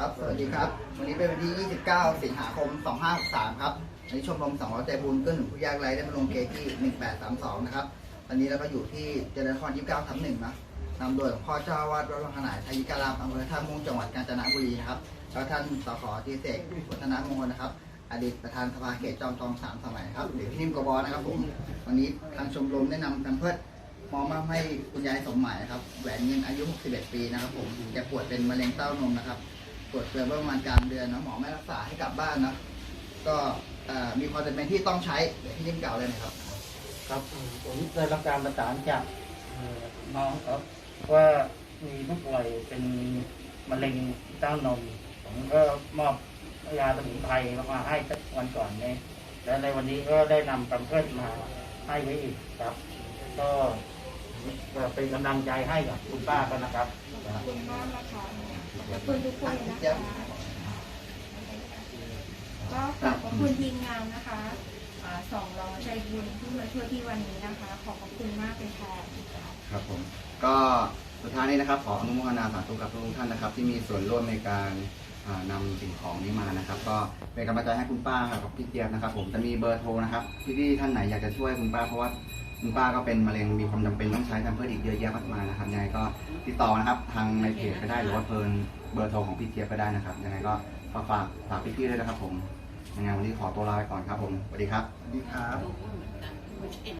ครับ สวัสดีครับ วันนี้เป็นวันที่ 29 สิงหาคม 2563 ครับวันนี้ชมรมสองร้อยใจบุญเกื้อหนุนผู้ยากไร้ได้มาลงเกจที่ 1832 นะครับตอนนี้เราก็อยู่ที่เจริญพร29ทับหนึ่งนะนำโดยหลวงพ่อเจ้าวาดวัดวังขนายทายิการามอำเภอท่าม่งจังหวัดกาญจนบุรีนะครับแล้วท่านสขอทีเสกวัฒนมงคลนะครับ อดีตประธานสภาเขตจอมทองสามสมัยครับหรือพี่นิ่มกบอนะครับผม วันนี้ทางชมรมได้นำกันเพื่อมอบมาให้คุณยายสมหมายครับ แหวนเงินอายุ 61 ปีนะครับผมแกป่วยเป็นมะเร็งเต้านมนะครับ ตรวจเจอเมื่อประมาณกลางเดือนนะหมอไม่รักษาให้กลับบ้านนะก็เอ่อมีความจำเป็นที่ต้องใช้เดี๋ยวพี่นิ่มกล่าวเลยนะครับ ครับอืมผมได้รับการประสานจากเอ่อน้องครับว่ามีผู้ป่วยเป็นมะเร็งเต้านม ผมก็มอบยาสมุนไพรมาให้สักวันก่อนนี้และในวันนี้ก็ได้นำกำเพื่อนมาให้ไว้อีกครับก็ก็เป็นกำลังใจให้กับคุณป้ากันนะครับขอบคุณมากนะคะ ขอบคุณทุกคนนะคะก็ขอบคุณทีมงานนะคะสองร้อใจบุญที่มาช่วยที่วันนี้นะคะ ขอบคุณมากเลยค่ะครับผมก็สุดท้ายนี้นะครับขออนุโมทนาสาธุกับทุกท่านนะครับ ที่มีส่วนร่วมในการอ่านำสิ่งของนี้มานะครับ ก็เป็นกำลังใจให้คุณป้ากับพี่เจี๊ยบนะครับ ผมจะมีเบอร์โทรนะครับที่ๆท่านไหนอยากจะช่วยคุณป้าเพราะว่า คุณป้าก็เป็นมะเร็งมีความจำเป็นต้องใช้แพมเพิร์สอีกเยอะแยะมากมายนะครับยังไงก็ติดต่อนะครับทางในเพจก็ได้หรือว่าเพลินเบอร์โทรของพี่เจี๊ยบก็ได้นะครับยังไงก็ฝากฝากฝากพี่ๆด้วยนะครับผมยังไงวันนี้ขอตัวลาไปก่อนครับผมสวัสดีครับ สวัสดีครับ